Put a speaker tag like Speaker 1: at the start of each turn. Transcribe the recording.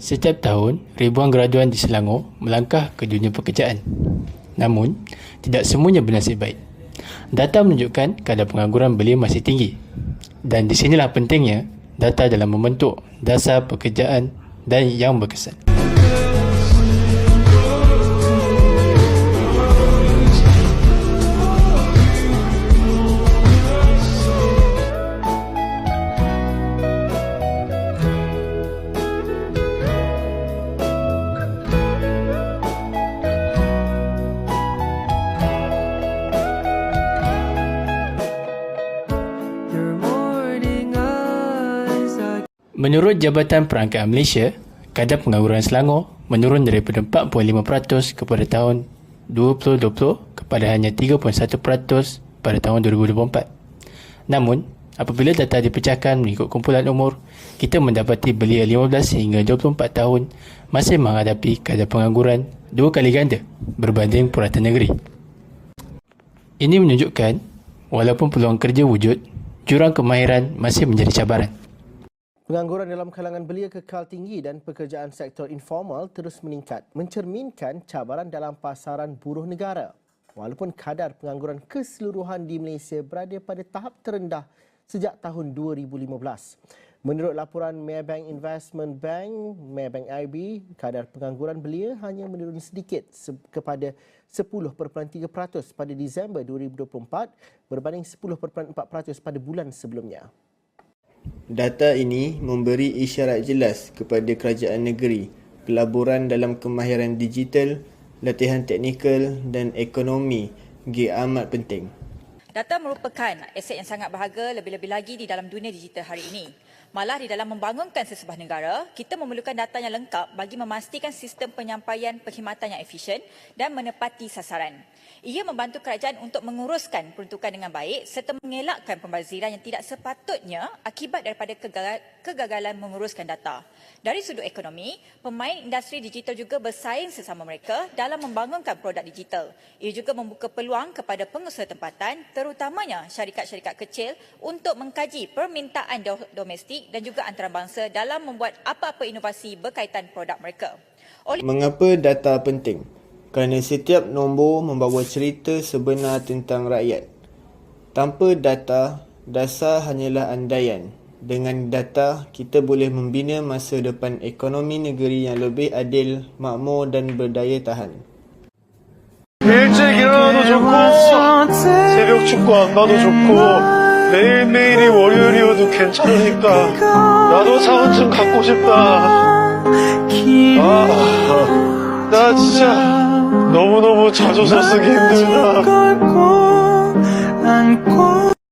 Speaker 1: Setiap tahun, ribuan graduan di Selangor melangkah ke dunia pekerjaan. Namun, tidak semuanya bernasib baik. Data menunjukkan kadar pengangguran belia masih tinggi. Dan di sinilah pentingnya data dalam membentuk dasar pekerjaan dan yang berkesan. Menurut Jabatan Perangkat Malaysia, kadar pengangguran Selangor menurun daripada 45% kepada tahun 2020 kepada hanya 3.1% pada tahun 2024. Namun, apabila data dipecahkan mengikut kumpulan umur, kita mendapati belia 15 hingga 24 tahun masih menghadapi kadar pengangguran dua kali ganda berbanding purata negeri. Ini menunjukkan walaupun peluang kerja wujud, jurang kemahiran masih menjadi cabaran.
Speaker 2: Pengangguran dalam kalangan belia kekal tinggi dan pekerjaan sektor informal terus meningkat, mencerminkan cabaran dalam pasaran buruh negara. Walaupun kadar pengangguran keseluruhan di Malaysia berada pada tahap terendah sejak tahun 2015. Menurut laporan Maybank Investment Bank, Maybank IB, kadar pengangguran belia hanya menurun sedikit se- kepada 10.3% pada Disember 2024 berbanding 10.4% pada bulan sebelumnya.
Speaker 3: Data ini memberi isyarat jelas kepada kerajaan negeri pelaburan dalam kemahiran digital, latihan teknikal dan ekonomi G amat penting.
Speaker 4: Data merupakan aset yang sangat berharga lebih-lebih lagi di dalam dunia digital hari ini. Malah di dalam membangunkan sesebuah negara, kita memerlukan data yang lengkap bagi memastikan sistem penyampaian perkhidmatan yang efisien dan menepati sasaran. Ia membantu kerajaan untuk menguruskan peruntukan dengan baik serta mengelakkan pembaziran yang tidak sepatutnya akibat daripada kegagal- kegagalan menguruskan data. Dari sudut ekonomi, pemain industri digital juga bersaing sesama mereka dalam membangunkan produk digital. Ia juga membuka peluang kepada pengusaha tempatan, terutamanya syarikat-syarikat kecil untuk mengkaji permintaan do- domestik dan juga antarabangsa dalam membuat apa-apa inovasi berkaitan produk mereka. Oleh
Speaker 3: Mengapa data penting? Kerana setiap nombor membawa cerita sebenar tentang rakyat. Tanpa data, dasar hanyalah andaian. Dengan data, kita boleh membina masa depan ekonomi negeri yang lebih adil, makmur dan berdaya tahan.
Speaker 5: 일찍 일어나도 좋고 새벽 축구 안 가도 좋고 매일매일이 월요일이어도 괜찮으니까 나도 사원증 갖고 싶다. 아, 나 진짜 너무너무 자주 서 쓰기 힘들다.